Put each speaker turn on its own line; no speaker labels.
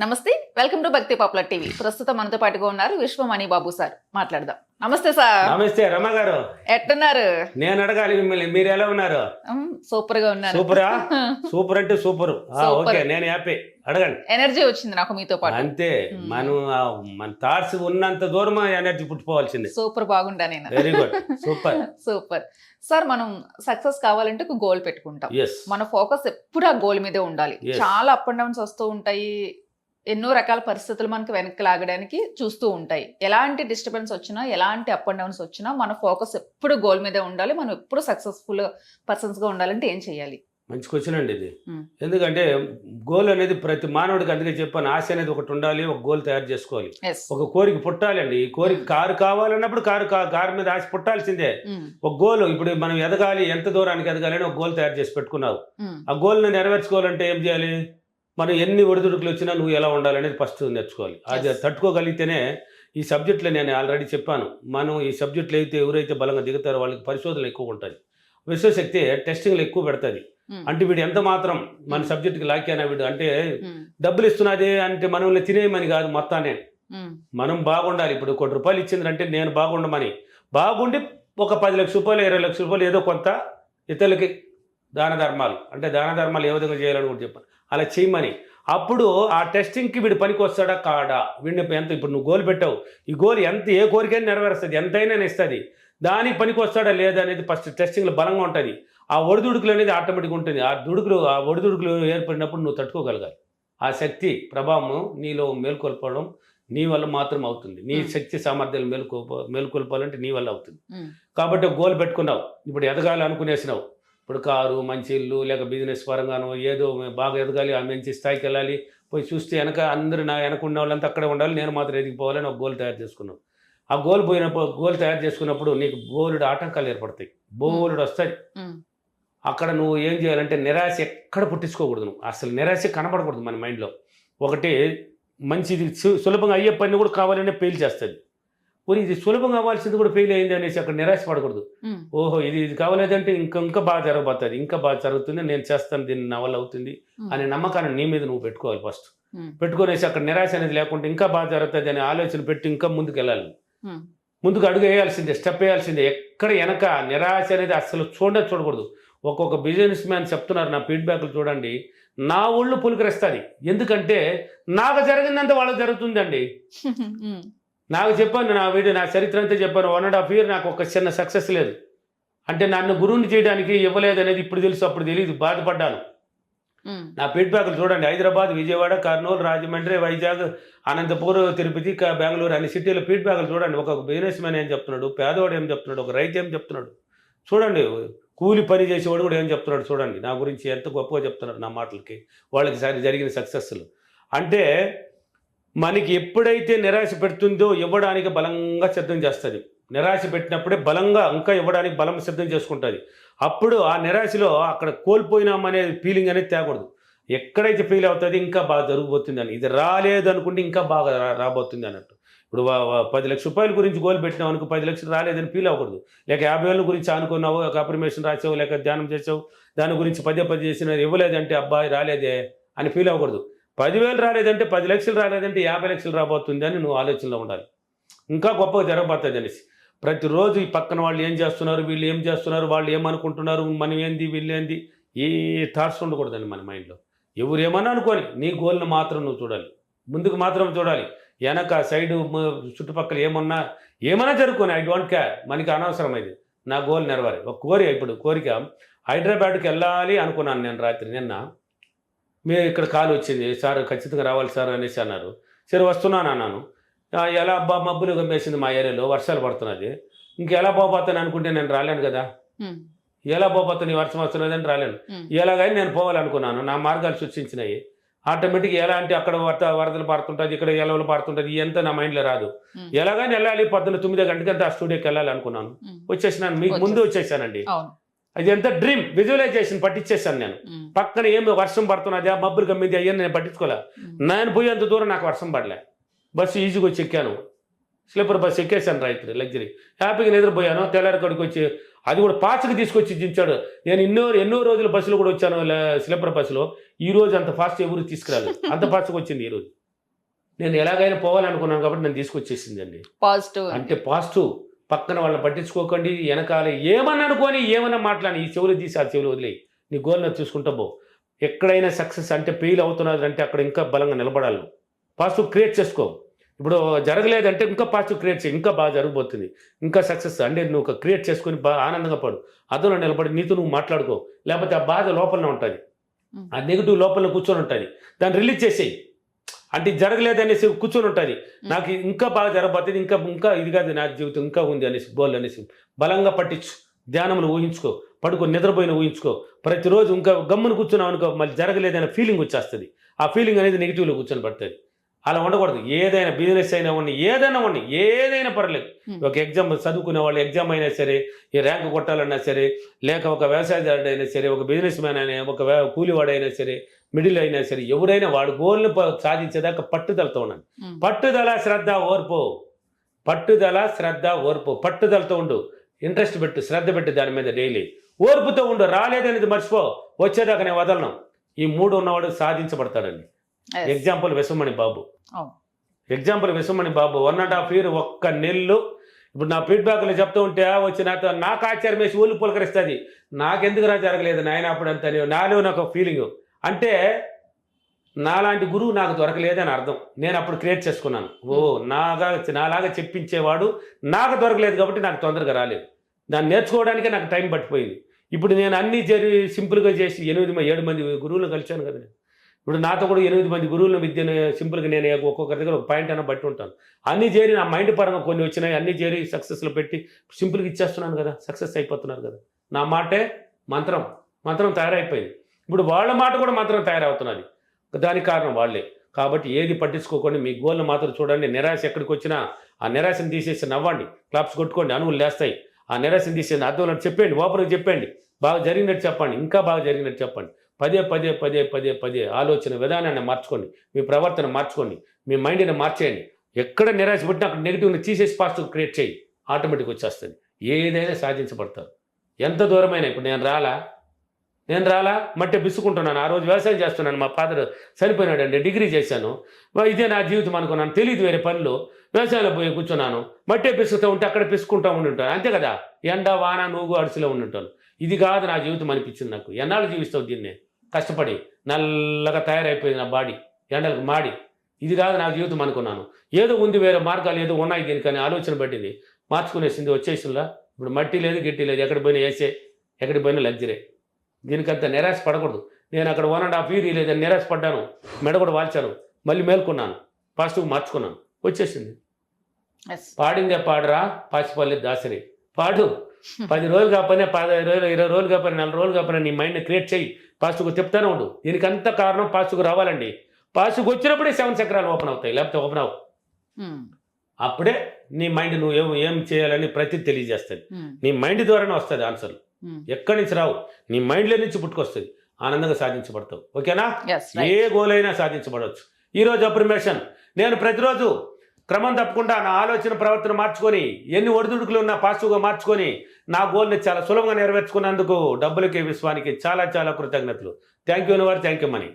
నమస్తే welcome to Bhakti popular TV. ప్రస్తుతం మనతో పాటుగా ఉన్నారు విశ్వమణి బాబు సార్. మాట్లాడదాం. నమస్తే సార్.
నమస్తే రమ గారు.
ఎట్టున్నారు?
నేను అడగాలి మిమ్మల్ని. మీరు ఎలా ఉన్నారు?
సూపర్గా ఉన్నారు.
సూపరా? సూపర్ అంటే సూపర్. ఓకే నేను హ్యాపీ. అడగండి.
ఎనర్జీ వచ్చింది నాకు మీతో పాటు.
అంతే. మనం మన థాట్స్ ఉన్నంత దూరం ఎనర్జీ పుట్టుకోవాల్సిందే?
సూపర్ బాగుంటా నేను.
Very good super.
Super. Sir మనం సక్సెస్ కావాలంటే ఒక గోల్ పెట్టుకుంటాం. మన ఫోకస్ ఎప్పుడు ఆ గోల్ మీదే ఉండాలి. చాలా అప్ అండ్ డౌన్స్ వస్తూ ఉంటాయి. ఎన్నో రకాల పరిస్థితులు మనకి వెనక్కి లాగడానికి చూస్తూ ఉంటాయి. ఎలాంటి డిస్టర్బెన్స్ వచ్చినా ఎలాంటి అప్ అండ్ డౌన్స్ వచ్చినా మన ఫోకస్ ఎప్పుడు గోల్ మీదే ఉండాలి. మనం ఎప్పుడు సక్సెస్ఫుల్ పర్సన్స్గా ఉండాలంటే ఏం చేయాలి?
మంచి క్వశ్చన్ అండి ఇది. ఎందుకంటే గోల్ అనేది ప్రతి మానవుడికి అందుకే చెప్పాను ఆశ అనేది ఒకటి ఉండాలి ఒక గోల్ తయారు చేసుకోవాలి. ఒక కోరిక పుట్టాలండి. ఈ కోరిక. కారు కావాలన్నప్పుడు కారు కారు మీద ఆశ పుట్టాల్సిందే. ఒక గోల్ ఇప్పుడు మనం ఎదగాలి ఎంత దూరానికి ఎదగాలి అని ఒక గోల్ తయారు చేసి పెట్టుకున్నావు. ఆ గోల్ని నెరవేర్చుకోవాలంటే ఏం చేయాలి? మనం ఎన్ని ఒడిదుడుకులు వచ్చినా నువ్వు ఎలా ఉండాలనేది ఫస్ట్ నేర్చుకోవాలి. అది. తట్టుకోగలిగితేనే ఈ సబ్జెక్టులో నేను ఆల్రెడీ చెప్పాను. మనం ఈ సబ్జెక్టులు అయితే ఎవరైతే బలంగా దిగుతారో వాళ్ళకి పరిశోధనలు ఎక్కువ ఉంటుంది విశ్వశక్తి టెస్టింగ్లు ఎక్కువ పెడుతుంది. అంటే వీడు ఎంత మాత్రం మన
Hmm.
సబ్జెక్టుకి లాక్యానా వీడు అంటే డబ్బులు ఇస్తున్నది అంటే మనల్ని తినేయమని కాదు మొత్తాన్ని. మనం బాగుండాలి. ఇప్పుడు కోటి రూపాయలు ఇచ్చిందంటే నేను బాగుండమని. బాగుండి ఒక పది లక్షల రూపాయలు ఇరవై లక్షల రూపాయలు ఏదో కొంత ఇతరులకి దాన ధర్మాలు. అంటే దాన ధర్మాలు ఏ విధంగా చేయాలని కూడా చెప్పాను అలా చేయమని. అప్పుడు ఆ టెస్టింగ్కి వీడు పనికి వస్తాడా కాడా? వీడిని ఎంత ఇప్పుడు నువ్వు గోల్ పెట్టావు. ఈ గోల్ ఎంత ఏ కోరికైనా నెరవేరుస్తుంది. ఎంతైనా ఇస్తుంది. దానికి పనికి వస్తాడా లేదా అనేది ఫస్ట్ టెస్టింగ్లో బలంగా ఉంటుంది. ఆ ఒడిదుడుకులు అనేది ఆటోమేటిక్గా ఉంటుంది. ఆ దుడుకులు ఆ ఒడిదుడుకులు ఏర్పడినప్పుడు నువ్వు తట్టుకోగలగాలి. ఆ శక్తి ప్రభావం నీలో మేల్కొల్పడం నీ వల్ల మాత్రం అవుతుంది. నీ. శక్తి సామర్థ్యాలు మేలుకో మేలుకొల్పాలంటే నీ వల్ల అవుతుంది. కాబట్టి గోల్ పెట్టుకున్నావు. ఇప్పుడు ఎదగాలి అనుకునేసినావు ఇప్పుడు కారు మంచి ఇల్లు లేక బిజినెస్ పరంగానో ఏదో బాగా ఎదగాలి ఆ మంచి స్థాయికి వెళ్ళాలి పోయి చూస్తే వెనక అందరూ నా వెనక ఉన్న వాళ్ళంతా అక్కడే ఉండాలి నేను మాత్రం ఎదిగిపోవాలని ఒక గోల్ తయారు చేసుకున్నావు ఆ గోల్ పోయినప్పుడు గోల్ తయారు చేసుకున్నప్పుడు నీకు బోలుడు ఆటంకాలు ఏర్పడతాయి. బోలుడు వస్తాయి. అక్కడ నువ్వు ఏం చేయాలంటే నిరాశ ఎక్కడ పుట్టించుకోకూడదు నువ్వు. అసలు నిరాశ కనబడకూడదు మన మైండ్లో. ఒకటి మంచిది సులభంగా అయ్యే పని కూడా కావాలనే ఫెయిల్ చేస్తుంది. పోనీ ఇది సులభంగా అవ్వాల్సింది కూడా ఫెయిల్ అయింది అనేసి అక్కడ నిరాశ పడకూడదు. ఓహో ఇది ఇది కావలేదంటే ఇంకా ఇంకా బాగా జరగబోతుంది ఇంకా బాగా జరుగుతుంది నేను చేస్తాను దీన్ని నా వల్ల అవుతుంది అనే నమ్మకాన్ని నీ మీద నువ్వు పెట్టుకోవాలి ఫస్ట్ పెట్టుకునేసి అక్కడ నిరాశ అనేది లేకుంటే ఇంకా బాగా జరుగుతుంది అనే ఆలోచన పెట్టి ఇంకా ముందుకు వెళ్ళాలి. ముందుకు అడుగు వేయాల్సిందే స్టెప్ వేయాల్సిందే. ఎక్కడ వెనక నిరాశ అనేది అసలు చూడ చూడకూడదు. ఒక్కొక్క బిజినెస్ మ్యాన్ చెప్తున్నారు నా ఫీడ్బ్యాక్లు చూడండి. నా ఒళ్ళు పులికరిస్తుంది. ఎందుకంటే నాకు జరిగిందంత వాళ్ళకి జరుగుతుందండి. నాకు చెప్పాను నా వీడియో నా చరిత్ర అంతా చెప్పాను. వన్ అండ్ హాఫ్ ఇయర్ నాకు ఒక చిన్న సక్సెస్ లేదు. అంటే నన్ను గురువుని చేయడానికి ఇవ్వలేదు అనేది ఇప్పుడు తెలుసు అప్పుడు తెలియదు బాధపడ్డాను. నా ఫీడ్బ్యాక్లు చూడండి. హైదరాబాద్ విజయవాడ కర్నూలు రాజమండ్రి వైజాగ్ అనంతపూర్ తిరుపతి బెంగళూరు అన్ని సిటీలో ఫీడ్బ్యాక్లు చూడండి. ఒక బిజినెస్ మ్యాన్ ఏం చెప్తున్నాడు? పేదవాడు ఏం చెప్తున్నాడు? ఒక రైతు ఏం చెప్తున్నాడు? చూడండి. కూలి పని చేసేవాడు కూడా ఏం చెప్తున్నాడు చూడండి. నా గురించి ఎంత గొప్పగా చెప్తున్నారు నా మాటలకి. వాళ్ళకి సరి జరిగిన సక్సెస్లు అంటే మనకి ఎప్పుడైతే నిరాశ పెడుతుందో ఇవ్వడానికి బలంగా సిద్ధం చేస్తుంది. నిరాశ పెట్టినప్పుడే బలంగా ఇంకా ఇవ్వడానికి బలం సిద్ధం చేసుకుంటుంది. అప్పుడు ఆ నిరాశలో అక్కడ కోల్పోయినామనే ఫీలింగ్ అనేది తేకూడదు. ఎక్కడైతే ఫీల్ అవుతుంది ఇంకా బాగా జరిగిపోతుంది అని. ఇది రాలేదు అనుకుంటే ఇంకా బాగా రా- రాబోతుంది అన్నట్టు. ఇప్పుడు వా- పది లక్షల రూపాయల గురించి గోల్ పెట్టినావు అనుకో పది లక్షలు రాలేదని ఫీల్ అవ్వకూడదు. లేక యాభై వేల గురించి అనుకున్నావు ఒక అప్రిమేషన్ రాసావు లేక ధ్యానం చేసావు దాని గురించి పదే పదే చేసిన ఇవ్వలేదంటే అబ్బాయి రాలేదే అని ఫీల్ అవ్వకూడదు. పదివేలు రాలేదంటే పది లక్షలు రాలేదంటే యాభై లక్షలు రాబోతుంది అని నువ్వు ఆలోచనలో ఉండాలి. ఇంకా గొప్పగా జరగబోతుంది అనేసి. ప్రతిరోజు ఈ పక్కన వాళ్ళు ఏం చేస్తున్నారు వీళ్ళు ఏం చేస్తున్నారు వాళ్ళు ఏమనుకుంటున్నారు మనం ఏంది వీళ్ళు ఏంది ఏ థాట్స్ ఉండకూడదండి మన మైండ్లో ఎవరు ఏమన్నా అనుకోని నీ గోల్ని మాత్రం నువ్వు చూడాలి. ముందుకు మాత్రం చూడాలి. వెనక సైడ్ చుట్టుపక్కల ఏమన్నా ఏమన్నా జరుపుకొని ఐ డోంట్ కేర్ మనకి అనవసరం ఇది. నా గోల్ నెరవాలి ఒక కోరిక ఇప్పుడు కోరిక హైదరాబాద్కి వెళ్ళాలి అనుకున్నాను నేను రాత్రి నిన్న. మీరు ఇక్కడ కాల్ వచ్చింది. సార్ ఖచ్చితంగా రావాలి సార్ అనేసి అన్నారు. సరే వస్తున్నాను అన్నాను. "ఆ, ఎలా అబ్బా మబ్బులు గమ్మేసింది మా ఏరియాలో వర్షాలు పడుతున్నది. ఇంకెలా పోపోతాను అనుకుంటే నేను రాలేను కదా. ఎలా పోపోతాను ఈ వర్షం వస్తున్నదని రాలేను. ఎలాగైనా నేను పోవాలనుకున్నాను. నా మార్గాలు సూచించినాయి. ఆటోమేటిక్ ఎలా అంటే అక్కడ వరద వరదలు పడుతుంటుంది ఇక్కడ ఎలవలు పడుతుంటుంది ఎంత నా మైండ్లో రాదు. ఎలాగైనా వెళ్ళాలి పొద్దున్న తొమ్మిదో గంటకంతా ఆ స్టూడియోకి వెళ్ళాలి అనుకున్నాను వచ్చేసినాను. మీకు ముందు వచ్చేసానండి. అది ఎంత డ్రీమ్ విజువలైజేషన్ పట్టించేసాను నేను పక్కన ఏమి వర్షం పడుతున్నది ఆ మబ్బులు గమ్మింది అయ్యని నేను పట్టించుకోలే. నేను పోయేంత దూరం నాకు వర్షం పడలే. బస్సు ఈజీగా వచ్చి ఎక్కాను. స్లీపర్ బస్సు ఎక్కేసాను రైతు లగ్జరీ హ్యాపీగా నిద్రపోయాను తెల్లారి కడికి వచ్చి అది కూడా పాచకి తీసుకొచ్చి దించాడు. నేను ఎన్నో ఎన్నో రోజులు బస్సులో కూడా వచ్చాను స్లీపర్ బస్సులో ఈ రోజు అంత ఫాస్ట్ ఎవరు తీసుకురాలేదు. అంత ఫాస్ట్గా వచ్చింది ఈ రోజు. నేను ఎలాగైనా పోవాలనుకున్నాను కాబట్టి నేను తీసుకొచ్చేసిందండి.
పాజిటివ్
అంటే పాజిటివ్ పక్కన వాళ్ళని పట్టించుకోకండి వెనకాల. ఏమన్నా అనుకొని ఏమన్నా మాట్లాడి ఈ చెవులు తీసి ఆ చెవులు వదిలేయి. నీ గోల్ని చూసుకుంటా పో. ఎక్కడైనా సక్సెస్ అంటే ఫెయిల్ అవుతున్నది అంటే అక్కడ ఇంకా బలంగా నిలబడాలి. పాజిటివ్ క్రియేట్ చేసుకో. ఇప్పుడు జరగలేదంటే ఇంకా పాజిటివ్ క్రియేట్ చేయి. ఇంకా బాగా జరగబోతుంది. ఇంకా సక్సెస్ అంటే నువ్వు ఒక క్రియేట్ చేసుకొని బాగా ఆనందంగా పడు. అదనలో నిలబడి నీతో నువ్వు మాట్లాడుకో. లేకపోతే ఆ బాధ లోపలనే ఉంటుంది. ఆ నెగిటివ్ లోపల కూర్చొని ఉంటుంది. దాన్ని రిలీజ్ చేసేయి. అంటే ఇది జరగలేదనేసి కూర్చొని ఉంటుంది. నాకు ఇంకా బాగా జరగబోతుంది ఇంకా ఇంకా ఇది కాదు నా జీవితం ఇంకా ఉంది అనేసి గోల్ అనేసి బలంగా పట్టించు. ధ్యానములు ఊహించుకో. పడుకో నిద్రపోయిన ఊహించుకో. ప్రతిరోజు ఇంకా గమ్మును కూర్చున్నావు అనుకో మళ్ళీ జరగలేదనే ఫీలింగ్ వచ్చేస్తుంది. ఆ ఫీలింగ్ అనేది నెగిటివ్లో కూర్చొని పడుతుంది. అలా ఉండకూడదు. ఏదైనా బిజినెస్ అయినా ఉండి ఏదైనా ఉండి ఏదైనా పర్లేదు. ఒక ఎగ్జామ్ చదువుకునే వాళ్ళు ఎగ్జామ్ అయినా సరే ఈ ర్యాంక్ కొట్టాలన్నా సరే లేక ఒక వ్యవసాయదారుడు అయినా సరే ఒక బిజినెస్ మ్యాన్ అయినా ఒక కూలివాడైనా సరే మిడిల్ అయినా సరే ఎవరైనా వాడు గోల్ని సాధించేదాకా పట్టుదలతో ఉన్నాను పట్టుదల శ్రద్ధ ఓర్పు. పట్టుదల శ్రద్ధ ఓర్పు. పట్టుదలతో ఉండు. ఇంట్రెస్ట్ పెట్టు శ్రద్ధ పెట్టు దాని మీద డైలీ. ఓర్పుతో ఉండు. రాలేదనేది మర్చిపో. వచ్చేదాకా నేను వదలను. ఈ మూడు ఉన్నవాడు సాధించబడతాడండి. Example Vishwamani Babu. Example Vishwamani Babu. One and half year ఒక్క నెల్లు. ఇప్పుడు నా ఫీడ్బ్యాక్లు చెప్తూ ఉంటే "ఆ, వచ్చి నాతో నాకు ఆశ్చర్యం వేసి ఊళ్ళు పులకరిస్తుంది. నాకెందుకు రా జరగలేదు నాయన అప్పుడు అంత నాలో నాకు ఫీలింగ్ అంటే నాలాంటి గురువు నాకు దొరకలేదని అర్థం. నేను అప్పుడు క్రియేట్ చేసుకున్నాను. ఓ నాగా నాలాగా చెప్పించేవాడు నాకు దొరకలేదు కాబట్టి నాకు తొందరగా రాలేదు. దాన్ని నేర్చుకోవడానికే నాకు టైం పట్టిపోయింది. ఇప్పుడు నేను అన్ని జరి సింపుల్గా చేసి ఎనిమిది ఏడు మంది గురువులను కలిశాను కదా. నేను. ఇప్పుడు నాతో కూడా ఎనిమిది మంది గురువుల విద్యను సింపుల్గా నేను ఒక్కొక్కరి దగ్గర ఒక పాయింట్ అయినా బట్టి ఉంటాను. అన్ని చేరి నా మైండ్ పరంగా కొన్ని వచ్చినాయి. అన్ని చేరి సక్సెస్లో పెట్టి సింపుల్గా ఇచ్చేస్తున్నాను కదా. సక్సెస్ అయిపోతున్నారు కదా. నా మాటే మంత్రం. మంత్రం తయారైపోయింది. ఇప్పుడు వాళ్ళ మాట కూడా మాత్రం తయారవుతున్నది. దానికి కారణం వాళ్ళే. కాబట్టి ఏది పట్టించుకోకండి మీ గోల్ని మాత్రం చూడండి. నిరాశ ఎక్కడికి వచ్చినా ఆ నిరాశను తీసేసి నవ్వండి. క్లాప్స్ కొట్టుకోండి అనువులు లేస్తాయి. ఆ నిరాశను తీసేసి అర్థం చెప్పండి ఓపెన్గా చెప్పండి బాగా జరిగినట్టు చెప్పండి ఇంకా బాగా జరిగినట్టు చెప్పండి. పదే పదే పదే పదే పదే ఆలోచన విధానాన్ని మార్చుకోండి. మీ ప్రవర్తన మార్చుకోండి. మీ మైండ్ని మార్చేయండి. ఎక్కడ నిరాశ పుట్టినా అక్కడ నెగిటివ్ని తీసేసి పాజిటివ్ క్రియేట్ చేయి. ఆటోమేటిక్ వచ్చేస్తుంది. ఏదైనా సాధించబడతారు. ఎంత దూరమైనా ఇప్పుడు నేను రాలా? నేను రాలా? మట్టి బిసుకుంటున్నాను ఆ రోజు వ్యవసాయం చేస్తున్నాను మా ఫాదర్. చనిపోయినాడండి. డిగ్రీ చేశాను. ఇదే నా జీవితం అనుకున్నాను. తెలియదు వేరే పనులు. వ్యవసాయంలో పోయి కూర్చున్నాను. మట్టే పిసుకుతూ ఉంటే అక్కడ పిసుకుంటూ ఉండి ఉంటాను అంతే కదా? ఎండ వాన నూగు అడుసులో ఉండి ఉంటాను ఇది కాదు నా జీవితం అనిపించింది నాకు. ఎన్నాళ్ళు జీవిస్తావు దీన్నే? కష్టపడి. నల్లగా తయారైపోయింది నా బాడీ. ఎండలకు మాడి. ఇది కాదు నా జీవితం అనుకున్నాను. ఏదో ఉంది వేరే మార్గాలు ఏదో ఉన్నాయి దీనికని ఆలోచన పట్టింది మార్చుకునేసింది వచ్చేసిందా ఇప్పుడు మట్టి లేదు గిట్టి లేదు. ఎక్కడ పోయినా వేసే ఎక్కడికి పోయినా లగ్జరీ. దీనికంత నిరాశ పడకూడదు. నేను అక్కడ వన్ అండ్ హాఫ్ ఇయర్ లేదని నిరాశ పడ్డాను. మెడ కూడా వాల్చాను. మళ్ళీ మేల్కొన్నాను. పాజిటివ్ మార్చుకున్నాను. వచ్చేసింది. పాడిందే పాడరా పాచిపల్లి దాసరి. పాడు. పది రోజులు కాకపోయినా పదహైదు రోజులు ఇరవై రోజులు కాకపోయినా నెల రోజులు కాకపోయినా నీ మైండ్ని క్రియేట్ చేయి. పాజిటివ్గా చెప్తానే ఉండు. దీనికి అంత కారణం పాజిటివ్గా రావాలండి. పాజిటివ్గా వచ్చినప్పుడే సెవెన్ చక్రాలు ఓపెన్ అవుతాయి. లేకపోతే ఓపెన్ అవ్వవు అప్పుడే నీ మైండ్ నువ్వు ఏం ఏం చేయాలని ప్రతి తెలియజేస్తుంది. నీ మైండ్ ద్వారానే వస్తుంది ఆన్సర్లు ఎక్కడి నుంచి రావు? నీ మైండ్లో నుంచి పుట్టుకొస్తుంది. ఆనందంగా సాధించబడతావు. ఓకేనా? ఏ గోల్ అయినా సాధించబడవచ్చు ఈరోజు అప్రిమేషన్ నేను ప్రతిరోజు క్రమం తప్పకుండా నా ఆలోచన ప్రవర్తన మార్చుకొని ఎన్ని ఒడిదుడుకులు ఉన్నా పాజిటివ్గా మార్చుకొని నా గోల్ని చాలా సులభంగా నెరవేర్చుకున్నందుకు డబ్బులకి విశ్వానికి చాలా చాలా కృతజ్ఞతలు. థ్యాంక్ యూ వారు థ్యాంక్ యూ మనీ